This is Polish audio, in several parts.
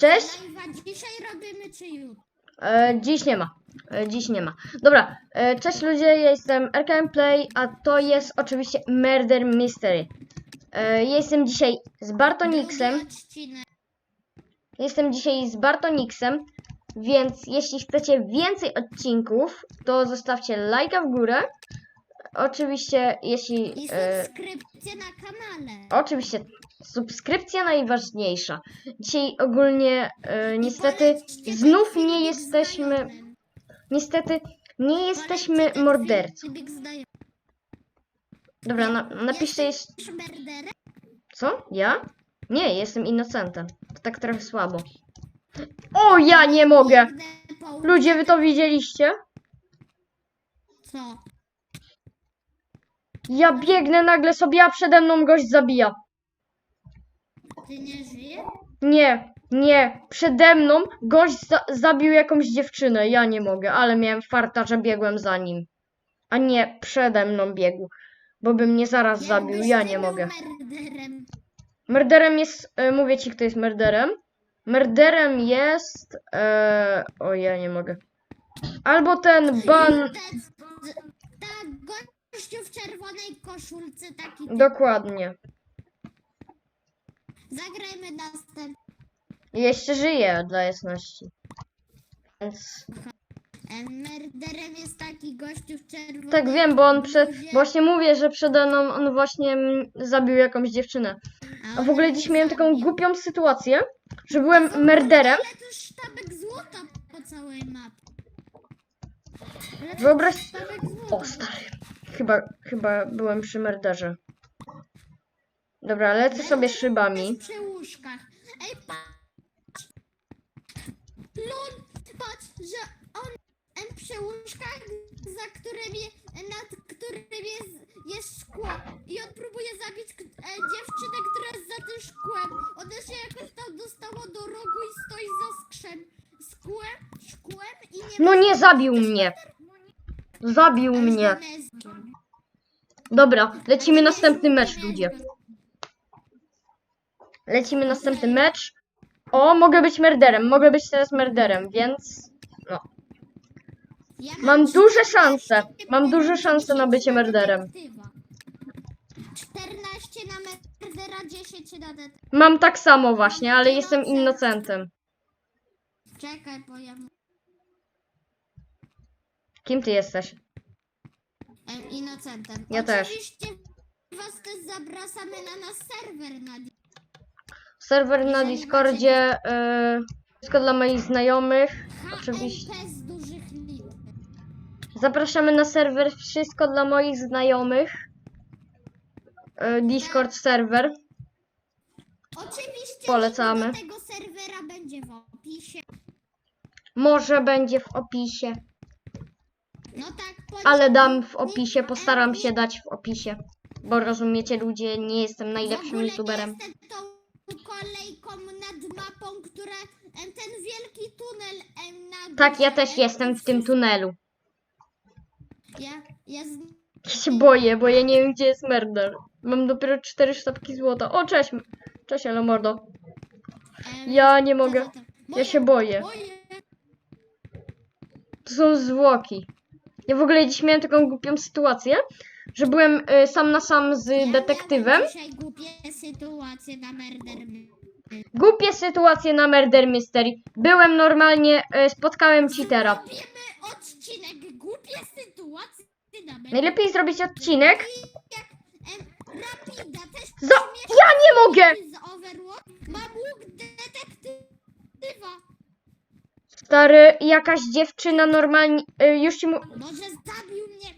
Cześć! Live'a dzisiaj robimy czy jutro? E, dziś nie ma. E, dziś nie ma. Dobra, e, cześć ludzie, ja jestem RKM Play, a to jest oczywiście Murder Mystery. E, jestem dzisiaj z Bartonixem. Drugi odcinek. Jestem dzisiaj z Bartonixem, więc jeśli chcecie więcej odcinków, to zostawcie lajka w górę. Oczywiście, jeśli. I E, subskrypcje na kanale. oczywiście, subskrypcja najważniejsza. Dzisiaj ogólnie, e, niestety, polećcie znów nie jesteśmy. znajomym. Niestety, nie jesteśmy Polećcie ten mordercą. znajomym. Dobra, na, napiszcie jeszcze. Jesteś morderem? Co? Ja? Nie, jestem innocentem. To tak trochę słabo. O, ja nie mogę! Po Ludzie, wy to widzieliście? Co? Ja biegnę nagle sobie, a przede mną gość zabija. Ty nie żyjesz? Nie, nie, przede mną gość za zabił jakąś dziewczynę. Ja nie mogę, ale miałem farta, że biegłem za nim. A nie, przede mną biegł. Bo by mnie zaraz zabił, ja nie mogę. Morderem. Murderem jest. E, mówię ci, kto jest murderem. Murderem jest. E, o, ja nie mogę. Albo ten ban. Gościu w czerwonej koszulce taki. Dokładnie. Zagrajmy następny. Jeszcze żyje dla jasności. Więc. Morderem jest taki gościu w czerwonej Tak wiem, bo on prze... właśnie mówię, że przede mną on właśnie zabił jakąś dziewczynę. A w ogóle dziś miałem taką głupią sytuację, że byłem murderem. Ale to sztabek złota po całej mapie. Wyobraź. O, stary. Chyba, chyba byłem przy murderze. Dobra, lecę sobie szybami. Przy łóżkach. Ej, patrz! Lun, patrz, że on, przy łóżkach, za którymi, nad którymi jest, jest szkło. I on próbuje zabić k- e, dziewczynę, która jest za tym szkłem. Ona się jakoś tam dostała do rogu i stoi za skrzem. Skłem, szkłem i nie No nie zabił mnie. Zabił mnie. Dobra, lecimy następny mecz, ludzie. Lecimy następny mecz. O, mogę być murderem. Mogę być teraz murderem, więc. No. Mam duże szanse. Mam 14 duże szanse na bycie detektywa. 14 na murdera, 10 na. Mam tak samo właśnie, ale jestem innocentem. Czekaj, bo ja Kim ty jesteś? Ja też. Oczywiście was też zapraszamy na nasz serwer na Serwer na Discordzie. Yy, wszystko dla moich znajomych. Oczywiście. HLP z dużych. Zapraszamy na serwer Wszystko dla moich znajomych. Yy, Discord serwer. Oczywiście Polecamy. link do tego serwera będzie w opisie. Może będzie w opisie. No tak, Ale dam w opisie, postaram się dać w opisie. Bo rozumiecie ludzie, nie jestem najlepszym youtuberem. Jestem tą kolejką nad mapą, która em, ten wielki tunel em, na Tak, ja też em, jestem w tym tunelu. Ja, ja z... Ja się boję, bo ja nie wiem gdzie jest murder. Mam dopiero cztery sztabki złota. O, cześć! Cześć, ale mordo. em, Ja nie mogę. co? Ja Moje- się boję. moje- To są zwłoki. Ja w ogóle dziś miałem taką głupią sytuację, że byłem y, sam na sam z Ja detektywem. miałem dzisiaj głupie sytuacje na Murder My- Głupie sytuacje na Murder Mystery. Byłem normalnie, y, spotkałem cheatera. Robimy odcinek głupie sytuacje na Murder Najlepiej zrobić odcinek. Jak em, Rapida też Za... Ja nie mogę! z Overwatch ma łuk detektywa. Stary, jakaś dziewczyna normalnie. Y, już ci mu. Może zabił mnie.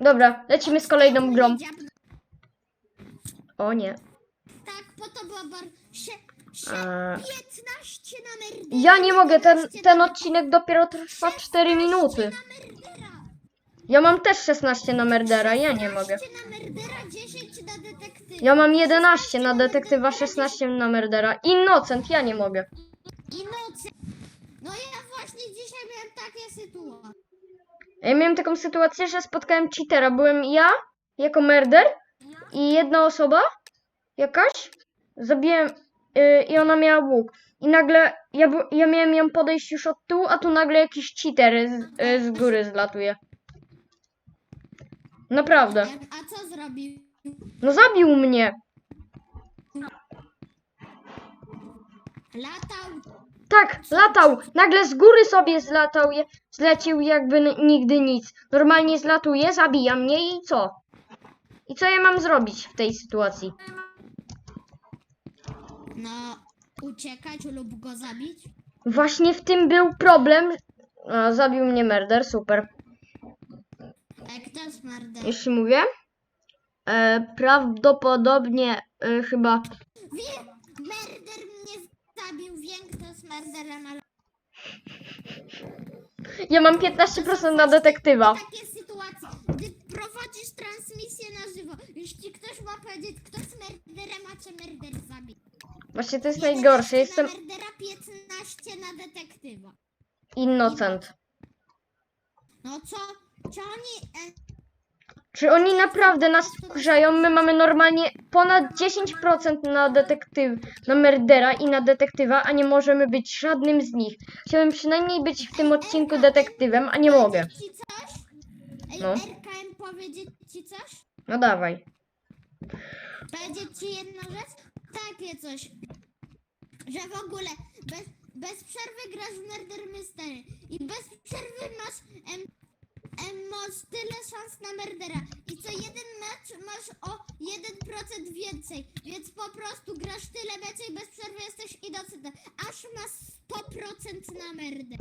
Dobra, lecimy z kolejną grą. Dziab- O nie. Tak, po to była bar... Sie, Eee. 15 na Murdera. Ja nie mogę, ten, 15 ten odcinek dopiero trwa 4 minuty. na. Ja mam też 16 na Murdera, ja nie mogę. 15 na Murdera, 10 na detektywa. Ja mam 11 na detektywa, 16 na Murdera. Innocent, ja nie mogę. I nocy. No ja właśnie dzisiaj miałem takie sytuacje. Ja miałem taką sytuację, że spotkałem cheatera. Byłem ja jako murder i jedna osoba jakaś. Zabiłem y, i ona miała łuk. I nagle ja, ja miałem ją podejść już od tyłu, a tu nagle jakiś cheater z, y, z góry zlatuje. Naprawdę. A co zrobił? No zabił mnie. Latał? Tak, latał. Nagle z góry sobie zlatał, je- zlecił jakby nigdy nic. Normalnie zlatuje, zabija mnie i co? I co ja mam zrobić w tej sytuacji? No, uciekać lub go zabić? Właśnie w tym był problem. A, zabił mnie Merder, super. A kto jest mordercą? Jeśli mówię. E, prawdopodobnie e, chyba. Wiem, merder mnie zabił, wiem ale... Ja mam 15% na detektywa. Takie sytuacje, gdy prowadzisz transmisję na żywo, jeśli ktoś ma powiedzieć, kto jest merderem, a cię merder zabił. Właśnie to jest 11 najgorsze. Jestem na merdera, 15 na detektywa. innocent. No co? Czy oni... E, Czy oni naprawdę nas wkurzają? My mamy normalnie ponad 10% na detektyw, na Merdera i na detektywa, a nie możemy być żadnym z nich. Chciałbym przynajmniej być w tym odcinku detektywem, a nie mogę. ci coś? Ej, No. RKM powiedzieć ci coś? No dawaj. Powiedzieć ci jedną rzecz? Takie coś. Że w ogóle bez, bez przerwy grasz w Murder Mystery i bez przerwy masz em, em, masz tyle szans na Murdera i co jeden mecz masz o 1% więcej, więc po prostu grasz tyle meczy i bez przerwy jesteś innocentem, aż masz 100% na Murder.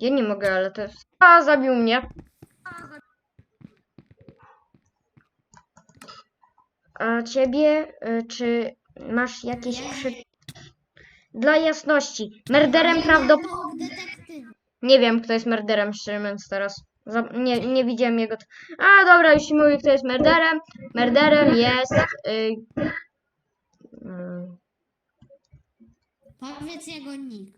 Ja nie mogę, ale to jest... A, zabił mnie. A ciebie, y, czy masz jakieś przy... Dla jasności, merderem prawdopodobnie... Detektyw. Nie wiem, kto jest merderem, szczerze mówiąc teraz. Nie, nie widziałem jego... A, dobra, jeśli mówię, kto jest merderem. Merderem jest... Y... mm, Powiedz jego nick.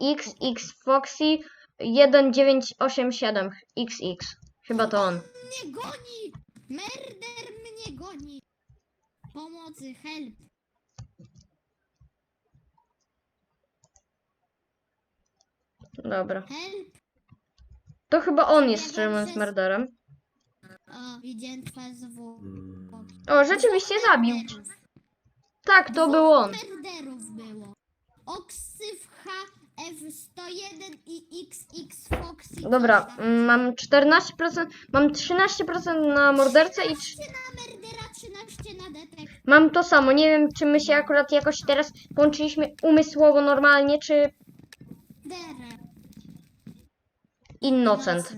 XX Foxy 1987 XX. Chyba to on. mnie goni! Merder mnie goni! Pomocy, help! Dobra. To chyba on jest szczerze mówiąc merderem. O, widziałem twoje zwłoki. O, rzeczywiście zabił. Tak, to był on. Merderów było. Oksyw HF101 i XX Foxy. Dobra, mm, mam 14%, mam 13% na mordercę i trz- 13 na merdera, 13 na detek. mam to samo. Nie wiem, czy my się akurat jakoś teraz połączyliśmy umysłowo normalnie, czy Dere. Innocent.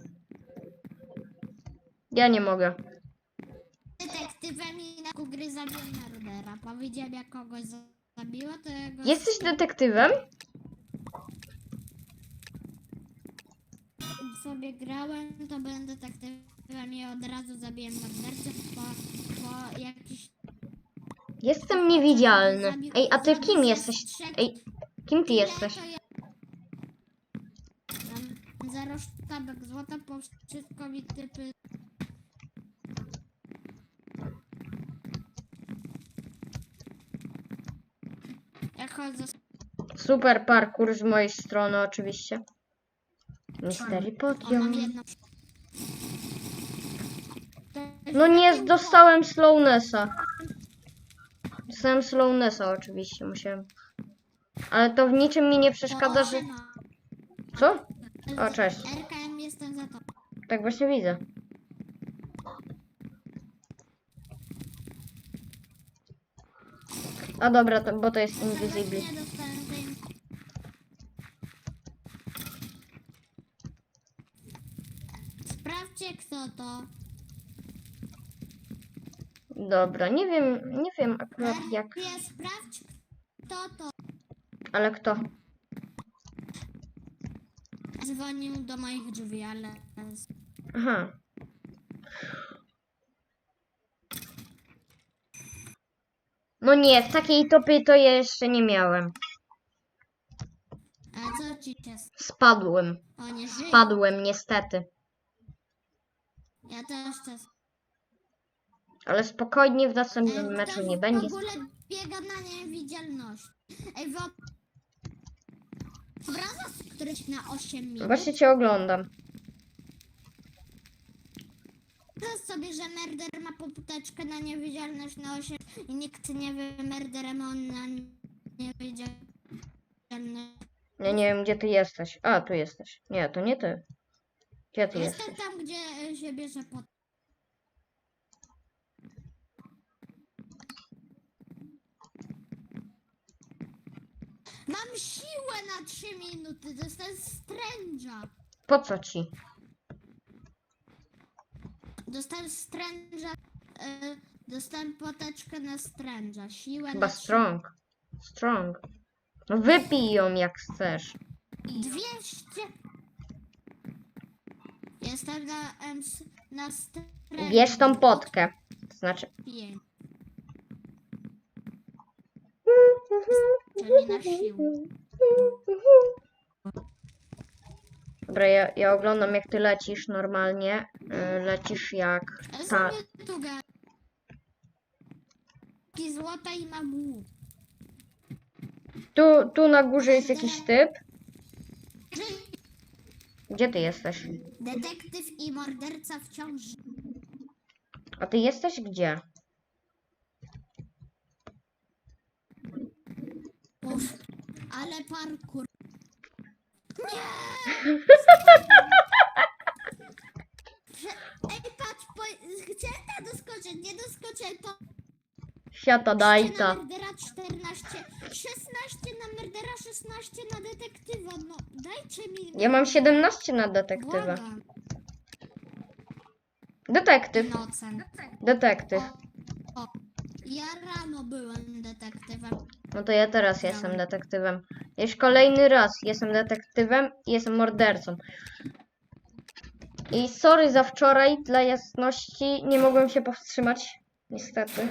Ja nie mogę. Detektywem i na gry zabił merdera. Powiedziałem jak kogoś za- zabiła, to ja go... Jesteś detektywem? sobie grałem, to byłem detektywem i od razu zabiłem mordercę po, po jakiś... Jestem niewidzialny. Ej, a ty kim jesteś? Ej, kim ty jesteś? to ja- Mam Zero sztabek złota, po wszystko mi typy... Ja chodzę z Super parkour z mojej strony oczywiście. Mystery O, mam podium. No nie, dostałem slownessa. Dostałem slownessa oczywiście, musiałem. Ale to w niczym mi nie przeszkadza, że... Co? O, cześć. RKM jestem za to. Tak właśnie widzę. A dobra, to, bo to jest invisible. Sprawdźcie kto to. Dobra, nie wiem, nie wiem akurat jak, sprawdź kto to. ale kto? Dzwonił do moich drzwi, ale... Aha. No nie, w takiej topy to ja jeszcze nie miałem. A co ci się... s- Spadłem. O, nie żyje. Spadłem niestety. Ja też też. Ale spokojnie w następnym Em, meczu ktoś nie będzie. W ogóle biega na niewidzialność. Ej, wyobrażasz któryś na 8 minut? Właśnie cię oglądam. Wyobraź sobie, że Merder ma poputeczkę na niewidzialność na 8 i nikt nie wie Merderem, on na niewidzialność. Ja nie wiem, gdzie ty jesteś. A, tu jesteś. Nie, to nie ty. Gdzie ty Jestem jesteś? tam, gdzie się bierze pot. Mam siłę na 3 minuty, dostałem stręża. Po co ci? Dostałem stręża, e, dostałem poteczkę na stręża, siłę Chyba na trzy- strong. Strong. No wypij ją jak chcesz. 200. Jestem na, em, s- na stręża. Bierz tą potkę. To znaczy... Pięć. Czyli na siłę. Dobra, ja, ja oglądam jak ty lecisz normalnie. Y, Lecisz jak Ale ta... sobie tu ga- Taki złota i. Tu, tu na górze jest jakiś typ. Gdzie ty jesteś? Detektyw i morderca wciąż. A ty jesteś gdzie? Ale parkour. Nie! Ej, patrz, po... chciałem tam doskoczyć, nie doskoczyłem, to Siata na dajta. merdera 14, 16 na merdera, 16 na detektywa, no dajcie mi... Ja mam 17 na detektywa. Błagam. Detektyw. Nocem. Detektyw. Ja rano byłem detektywem. No to ja teraz jestem detektywem. Już kolejny raz jestem detektywem i jestem mordercą. I sorry za wczoraj, dla jasności nie mogłem się powstrzymać. Niestety.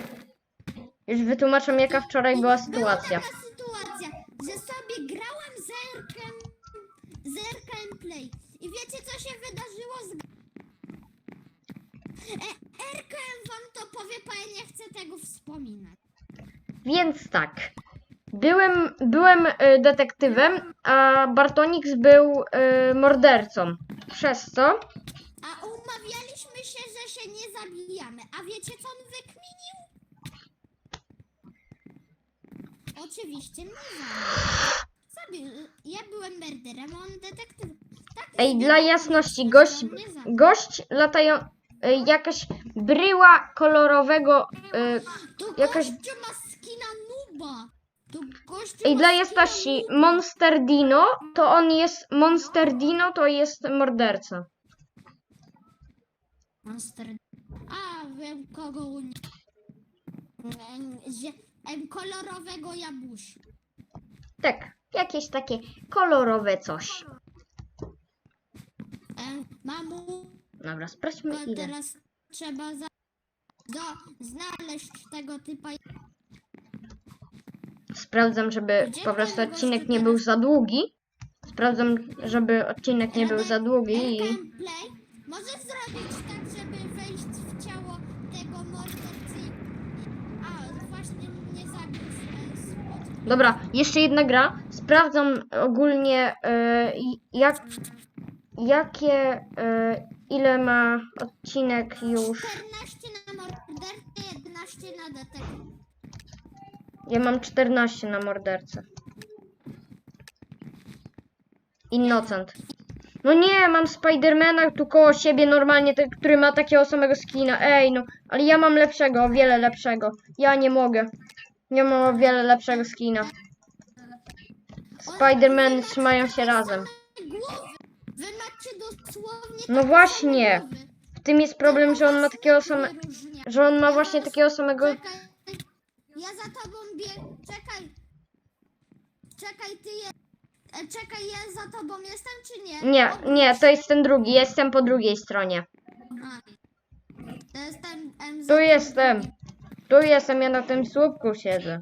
Już wytłumaczę jaka wczoraj była sytuacja. Była taka sytuacja, że sobie grałem z Erkiem, z Erkiem Play. I wiecie co się wydarzyło z... E, Erkem wam to powie, bo ja nie chcę tego wspominać. Więc tak. Byłem, byłem y, detektywem, a Bartonix był y, mordercą. Przez co? A umawialiśmy się, że się nie zabijamy. A wiecie co on wykminił? Oczywiście nie zabił. Zabił. Ja byłem merderem, a on detektywem. Tak, Ej, dla jasności, gość, on nie zabił. gość latają. Y, jakaś bryła kolorowego. Y, Tu jakaś- gościu ma skina nuba. Gościu ma dla nuba. Monster Dino to on jest. Monster Dino to jest morderca. Monster. A, wiem kogo uni... Em, że- em, kolorowego jabłusi. Tak, jakieś takie kolorowe coś. Em, Mamu, Dobra, sprawdźmy a ile. teraz trzeba za... Do, znaleźć tego typa. Sprawdzam, żeby po prostu odcinek nie był za długi. Sprawdzam, żeby odcinek nie był za długi i. Może zrobić tak, żeby wejść w ciało tego mordercy. A, właśnie mnie zabił pod... Dobra, jeszcze jedna gra. Sprawdzam ogólnie i- jak, jakie, y, ile ma odcinek już. 14 na mordercę, 11 na detektyw. Ja mam 14 na mordercę. Innocent. No nie, mam Spidermana tu koło siebie normalnie, ten, który ma takiego samego skina. Ej, no, ale ja mam lepszego, o wiele lepszego. Ja nie mogę. Ja mam o wiele lepszego skina. Spidermany trzymają się razem. No właśnie. W tym jest problem, że on ma takiego samego, że on ma właśnie takiego samego... Ja za tobą bieg... Czekaj. Czekaj, ty je... e, Czekaj, ja za tobą jestem, czy nie? Nie, nie, to się. jest ten drugi, jestem po drugiej stronie. A. To jestem... em, za Tu jestem. Tu jestem, ja na tym słupku siedzę.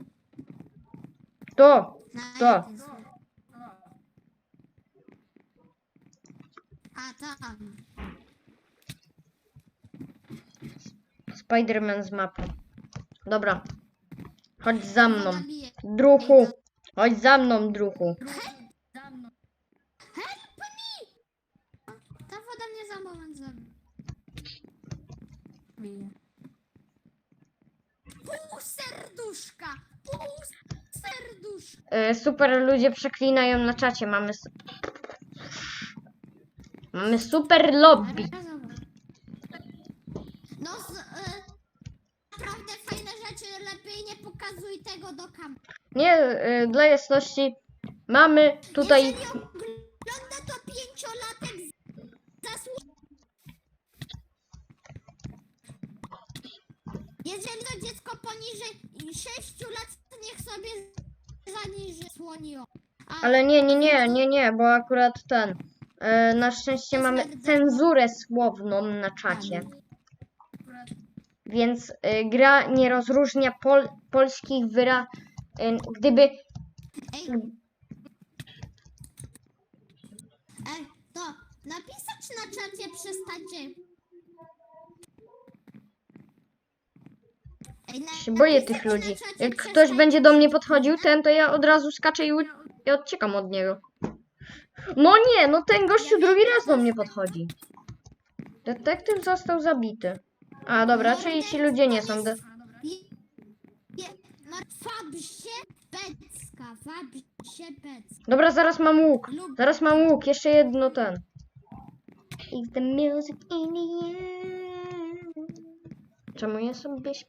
Tu. Na To. jakim? A tam. Spiderman z mapą. Dobra. Chodź za mną. Druchu. Chodź za mną, druchu. Za mną. Help me! Ta woda mnie za moment zabiła. Bije. Pół serduszka! Pół serduszka! E, super ludzie przeklinają na czacie. Mamy. su- Mamy super lobby. No, z, y, naprawdę fajne rzeczy, lepiej nie pokazuj tego do kamery. Nie, jasności. Mamy tutaj. Jeżeli ogląda to pięciolatek. Jeżeli to dziecko poniżej 6 lat, to niech sobie zaniży słonio. A Ale nie, nie, nie, nie, nie, bo akurat ten. E, na szczęście mamy cenzurę słowną na czacie. Więc e, gra nie rozróżnia pol, polskich wyra. E, gdyby. Ej. To napisać na czacie przestańcie. Ej, na, się boję napisać tych na ludzi. czacie Jak ktoś będzie do mnie podchodził, ten to ja od razu skaczę i, u- i odciekam od niego. No nie, no ten gościu drugi raz do mnie podchodzi. Detektyw został zabity. A dobra, czyli ci ludzie nie są. De-. Je, Dobra, zaraz mam łuk. Lub Zaraz mam łuk, jeszcze jedno ten. Is the music in the air? Czemu ja sobie to jest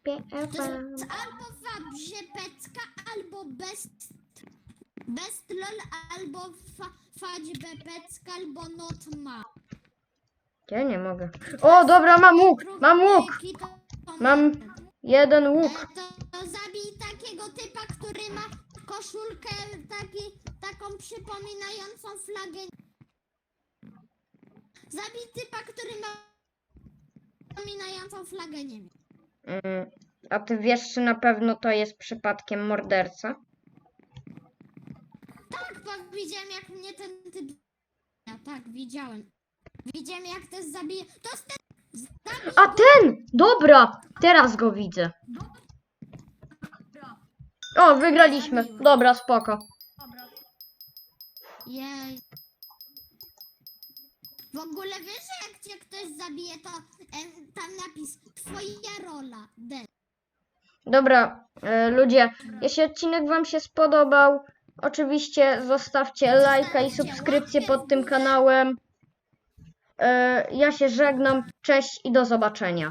albo Fabsie Becka, albo Best, best LOL, albo fa, Becka, albo Not Ma. Ja nie mogę. O, dobra, mam łuk, mam łuk. Jaki to- to Mam ma- jeden E, łuk. To, to zabij takiego typa, który ma koszulkę taki, taką przypominającą flagę. Zabij typa, który ma przypominającą flagę Niemiec. Mm, A ty wiesz, czy na pewno to jest przypadkiem morderca? Tak, bo widziałem jak mnie ten typ... Ja tak, widziałem. Widziałem jak to zabije. To jest ten... Zabij A go. ten! Dobra, teraz go widzę. Dobra. O, wygraliśmy. Dobra, spoko. Dobra. Jej. W ogóle wiesz, że jak cię ktoś zabije, to em, tam napis twoja rola, dead. Dobra, e, ludzie, jeśli odcinek wam się spodobał, oczywiście zostawcie lajka i subskrypcję pod tym kanałem. E, ja się żegnam, cześć i do zobaczenia.